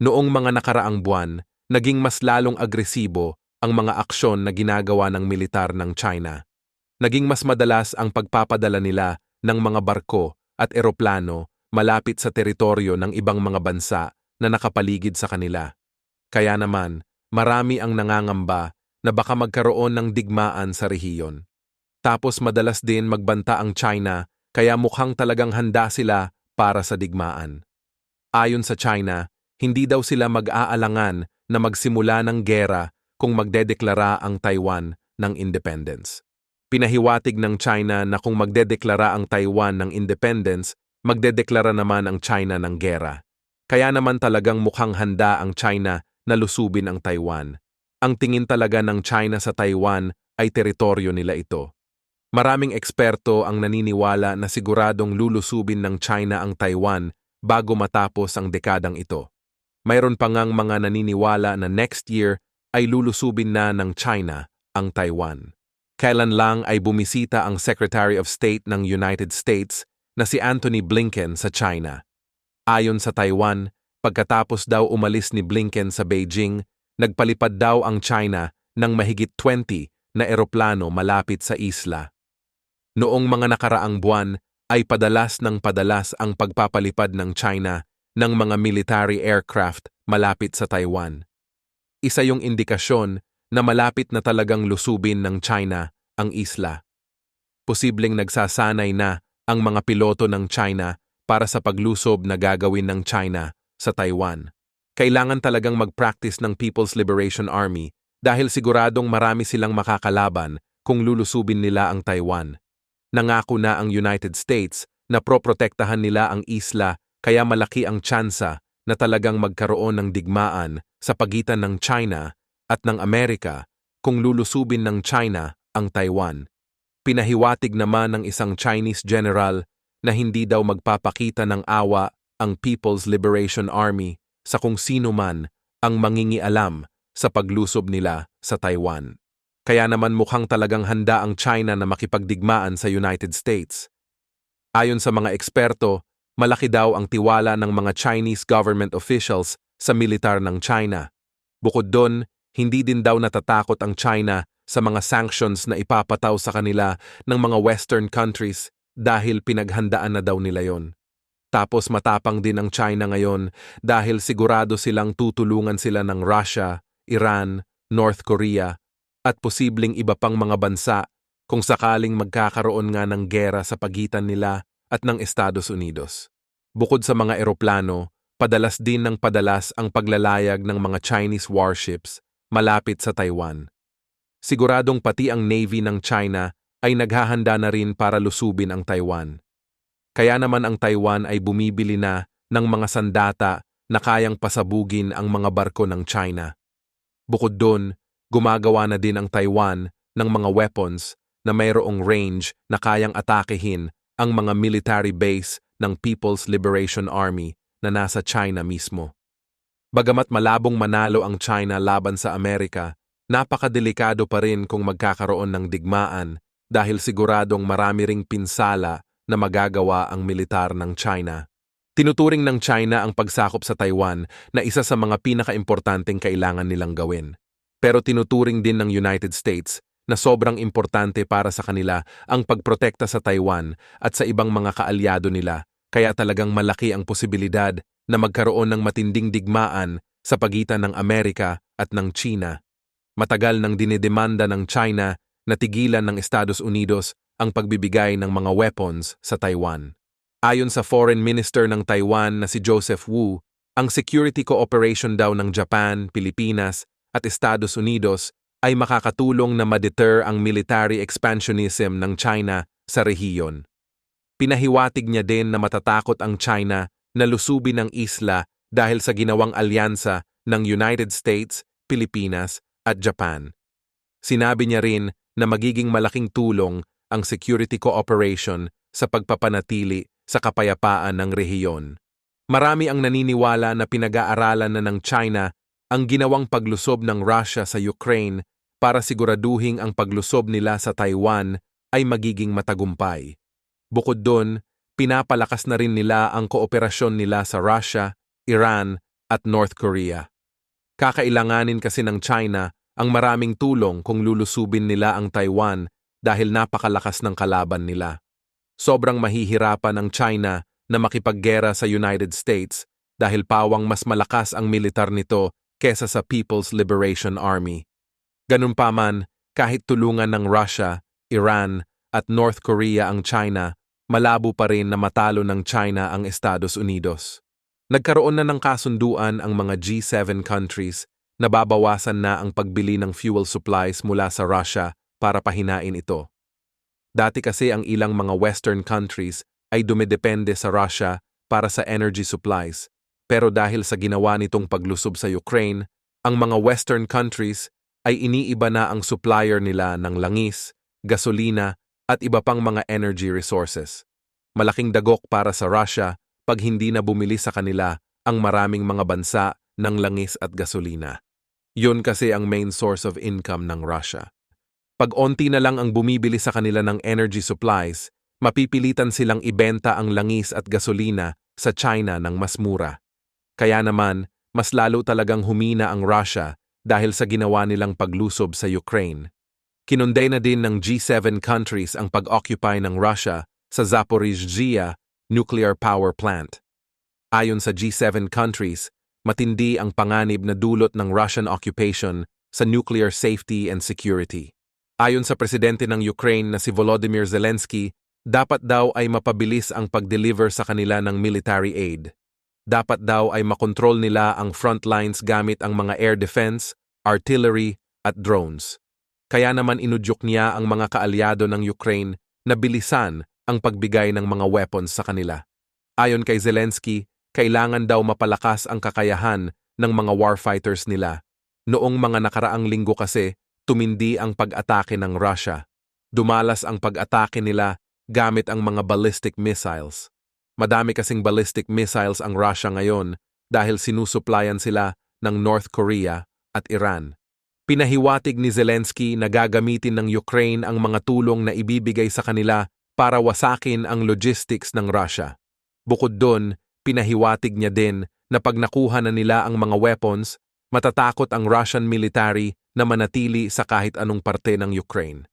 Noong mga nakaraang buwan, naging mas lalong agresibo ang mga aksyon na ginagawa ng militar ng China. Naging mas madalas ang pagpapadala nila ng mga barko at eroplano malapit sa teritoryo ng ibang mga bansa na nakapaligid sa kanila. Kaya naman, marami ang nangangamba na baka magkaroon ng digmaan sa rehiyon. Tapos madalas din magbanta ang China kaya mukhang talagang handa sila para sa digmaan. Ayon sa China, hindi daw sila mag-aalangan na magsimula ng gera kung magdedeklara ang Taiwan ng independence. Pinahiwatig ng China na kung magdedeklara ang Taiwan ng independence, magdedeklara naman ang China ng gera. Kaya naman talagang mukhang handa ang China na lusubin ang Taiwan. Ang tingin talaga ng China sa Taiwan ay teritoryo nila ito. Maraming eksperto ang naniniwala na siguradong lulusubin ng China ang Taiwan bago matapos ang dekadang ito. Mayroon pa ngang mga naniniwala na next year ay lulusubin na ng China ang Taiwan. Kailan lang ay bumisita ang Secretary of State ng United States na si Anthony Blinken sa China. Ayon sa Taiwan, pagkatapos daw umalis ni Blinken sa Beijing, nagpalipad daw ang China ng mahigit 20 na eroplano malapit sa isla. Noong mga nakaraang buwan ay padalas ng padalas ang pagpapalipad ng China ng mga military aircraft malapit sa Taiwan. Isa yung indikasyon na malapit na talagang lusubin ng China ang isla. Posibleng nagsasanay na ang mga piloto ng China para sa paglusob na gagawin ng China sa Taiwan. Kailangan talagang mag-practice ng People's Liberation Army dahil siguradong marami silang makakalaban kung lulusubin nila ang Taiwan. Nangako na ang United States na proprotektahan nila ang isla kaya malaki ang tsansa na talagang magkaroon ng digmaan sa pagitan ng China at ng Amerika kung lulusubin ng China ang Taiwan. Pinahiwatig naman ng isang Chinese general na hindi daw magpapakita ng awa ang People's Liberation Army sa kung sino man ang mangingialam sa paglusob nila sa Taiwan. Kaya naman mukhang talagang handa ang China na makipagdigmaan sa United States. Ayon sa mga eksperto, malaki daw ang tiwala ng mga Chinese government officials sa militar ng China. Bukod doon, hindi din daw natatakot ang China sa mga sanctions na ipapataw sa kanila ng mga Western countries dahil pinaghandaan na daw nila yon. Tapos matapang din ang China ngayon dahil sigurado silang tutulungan sila ng Russia, Iran, North Korea at posibleng iba pang mga bansa kung sakaling magkakaroon nga ng gera sa pagitan nila at ng Estados Unidos. Bukod sa mga eroplano, padalas din ng padalas ang paglalayag ng mga Chinese warships malapit sa Taiwan. Siguradong pati ang Navy ng China ay naghahanda na rin para lusubin ang Taiwan. Kaya naman ang Taiwan ay bumibili na ng mga sandata na kayang pasabugin ang mga barko ng China. Bukod doon, Gumagawa na din ang Taiwan ng mga weapons na mayroong range na kayang atakehin ang mga military base ng People's Liberation Army na nasa China mismo. Bagamat malabong manalo ang China laban sa Amerika, napakadelikado pa rin kung magkakaroon ng digmaan dahil siguradong marami ring pinsala na magagawa ang militar ng China. Tinuturing ng China ang pagsakop sa Taiwan na isa sa mga pinakaimportanteng kailangan nilang gawin. Pero tinuturing din ng United States na sobrang importante para sa kanila ang pagprotekta sa Taiwan at sa ibang mga kaalyado nila, kaya talagang malaki ang posibilidad na magkaroon ng matinding digmaan sa pagitan ng Amerika at ng China. Matagal nang dinidemanda ng China na tigilan ng Estados Unidos ang pagbibigay ng mga weapons sa Taiwan. Ayon sa Foreign Minister ng Taiwan na si Joseph Wu, ang security cooperation daw ng Japan, Pilipinas at Estados Unidos ay makakatulong na ma-deter ang military expansionism ng China sa rehiyon. Pinahiwatig niya din na matatakot ang China na lusubin ang isla dahil sa ginawang alyansa ng United States, Pilipinas at Japan. Sinabi niya rin na magiging malaking tulong ang security cooperation sa pagpapanatili sa kapayapaan ng rehiyon. Marami ang naniniwala na pinag-aaralan na ng China ang ginawang paglusob ng Russia sa Ukraine para siguraduhing ang paglusob nila sa Taiwan ay magiging matagumpay. Bukod doon, pinapalakas na rin nila ang kooperasyon nila sa Russia, Iran at North Korea. Kakailanganin kasi ng China ang maraming tulong kung lulusubin nila ang Taiwan dahil napakalakas ng kalaban nila. Sobrang mahihirapan ang China na makipaggera sa United States dahil pawang mas malakas ang militar nito kesa sa People's Liberation Army. Ganun pa man, kahit tulungan ng Russia, Iran at North Korea ang China, malabo pa rin na matalo ng China ang Estados Unidos. Nagkaroon na ng kasunduan ang mga G7 countries na babawasan na ang pagbili ng fuel supplies mula sa Russia para pahinain ito. Dati kasi ang ilang mga Western countries ay dumidepende sa Russia para sa energy supplies, pero dahil sa ginawa nitong paglusob sa Ukraine, ang mga Western countries ay iniiba na ang supplier nila ng langis, gasolina at iba pang mga energy resources. Malaking dagok para sa Russia pag hindi na bumili sa kanila ang maraming mga bansa ng langis at gasolina. Yun kasi ang main source of income ng Russia. Pag onti na lang ang bumibili sa kanila ng energy supplies, mapipilitan silang ibenta ang langis at gasolina sa China ng mas mura. Kaya naman, mas lalo talagang humina ang Russia dahil sa ginawa nilang paglusob sa Ukraine. Kinunday na din ng G7 countries ang pag-occupy ng Russia sa Zaporizhzhia nuclear power plant. Ayon sa G7 countries, matindi ang panganib na dulot ng Russian occupation sa nuclear safety and security. Ayon sa presidente ng Ukraine na si Volodymyr Zelensky, dapat daw ay mapabilis ang pag-deliver sa kanila ng military aid. Dapat daw ay makontrol nila ang front lines gamit ang mga air defense, artillery, at drones. Kaya naman inudyok niya ang mga kaalyado ng Ukraine na bilisan ang pagbigay ng mga weapons sa kanila. Ayon kay Zelensky, kailangan daw mapalakas ang kakayahan ng mga warfighters nila. Noong mga nakaraang linggo kasi, tumindi ang pag-atake ng Russia. Dumalas ang pag-atake nila gamit ang mga ballistic missiles. Madami kasing ballistic missiles ang Russia ngayon dahil sinusuplayan sila ng North Korea at Iran. Pinahiwatig ni Zelensky na gagamitin ng Ukraine ang mga tulong na ibibigay sa kanila para wasakin ang logistics ng Russia. Bukod doon, pinahiwatig niya din na pag nakuha na nila ang mga weapons, matatakot ang Russian military na manatili sa kahit anong parte ng Ukraine.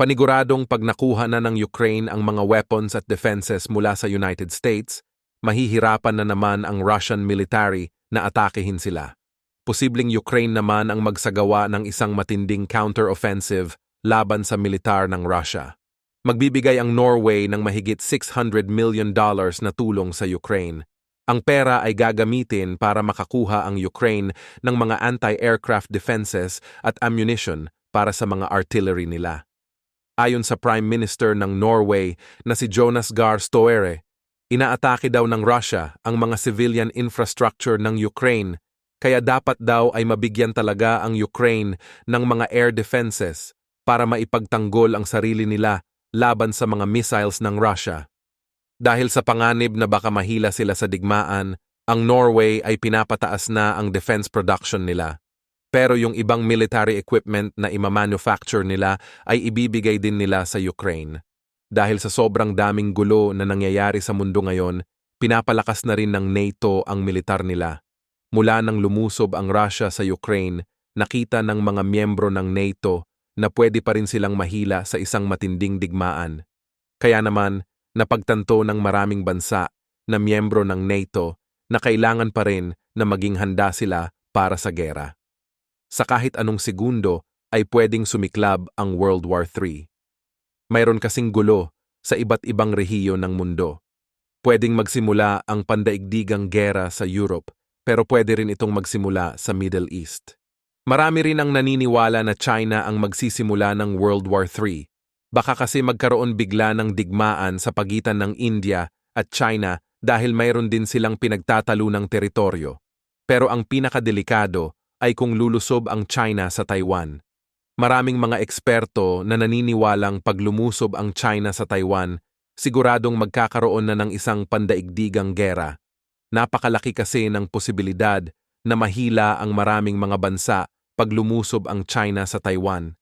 Paniguradong pag nakuha na ng Ukraine ang mga weapons at defenses mula sa United States, mahihirapan na naman ang Russian military na atakehin sila. Posibleng Ukraine naman ang magsagawa ng isang matinding counter-offensive laban sa militar ng Russia. Magbibigay ang Norway ng mahigit $600 million dollars na tulong sa Ukraine. Ang pera ay gagamitin para makakuha ang Ukraine ng mga anti-aircraft defenses at ammunition para sa mga artillery nila. Ayon sa Prime Minister ng Norway na si Jonas Gahr Støre, inaatake daw ng Russia ang mga civilian infrastructure ng Ukraine kaya dapat daw ay mabigyan talaga ang Ukraine ng mga air defenses para maipagtanggol ang sarili nila laban sa mga missiles ng Russia. Dahil sa panganib na baka mahila sila sa digmaan, ang Norway ay pinapataas na ang defense production nila. Pero yung ibang military equipment na imamanufacture nila ay ibibigay din nila sa Ukraine. Dahil sa sobrang daming gulo na nangyayari sa mundo ngayon, pinapalakas na rin ng NATO ang militar nila. Mula nang lumusob ang Russia sa Ukraine, nakita ng mga miyembro ng NATO na pwede pa rin silang mahila sa isang matinding digmaan. Kaya naman, napagtanto ng maraming bansa na miyembro ng NATO na kailangan pa rin na maging handa sila para sa gera. Sa kahit anong segundo ay pwedeng sumiklab ang World War III. Mayroon kasing gulo sa iba't ibang rehiyon ng mundo. Pwedeng magsimula ang pandaigdigang gera sa Europe, pero pwede rin itong magsimula sa Middle East. Marami rin ang naniniwala na China ang magsisimula ng World War III. Baka kasi magkaroon bigla ng digmaan sa pagitan ng India at China dahil mayroon din silang pinagtatalo ng teritoryo. Pero ang pinakadelikado ay kung lulusob ang China sa Taiwan. Maraming mga eksperto na naniniwalang pag lumusob ang China sa Taiwan, siguradong magkakaroon na ng isang pandaigdigang gera. Napakalaki kasi ng posibilidad na mahila ang maraming mga bansa pag lumusob ang China sa Taiwan.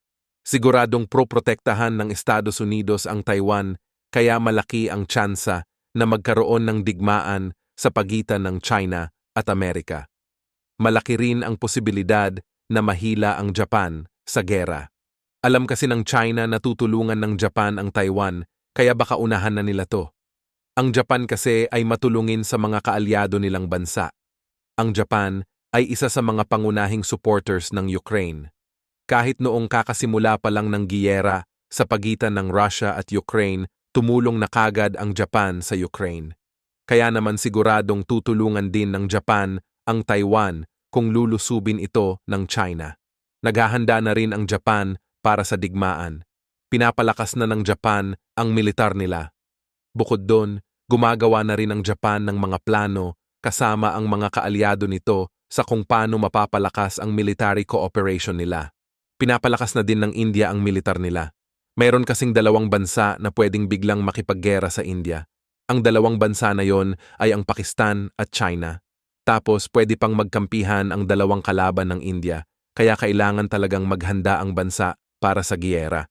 Siguradong proprotektahan ng Estados Unidos ang Taiwan kaya malaki ang tsansa na magkaroon ng digmaan sa pagitan ng China at Amerika. Malaki rin ang posibilidad na mahila ang Japan sa gera. Alam kasi ng China na tutulungan ng Japan ang Taiwan, kaya baka unahan na nila to. Ang Japan kasi ay matulungin sa mga kaalyado nilang bansa. Ang Japan ay isa sa mga pangunahing supporters ng Ukraine. Kahit noong kakasimula pa lang ng giyera sa pagitan ng Russia at Ukraine, tumulong na kagad ang Japan sa Ukraine. Kaya naman siguradong tutulungan din ng Japan ang Taiwan kung lulusubin ito ng China. Naghahanda na rin ang Japan para sa digmaan. Pinapalakas na ng Japan ang militar nila. Bukod doon, gumagawa na rin ang Japan ng mga plano kasama ang mga kaalyado nito sa kung paano mapapalakas ang military cooperation nila. Pinapalakas na din ng India ang militar nila. Mayroon kasing dalawang bansa na pwedeng biglang makipaggera sa India. Ang dalawang bansa na yon ay ang Pakistan at China. Tapos pwede pang magkampihan ang dalawang kalaban ng India, kaya kailangan talagang maghanda ang bansa para sa giyera.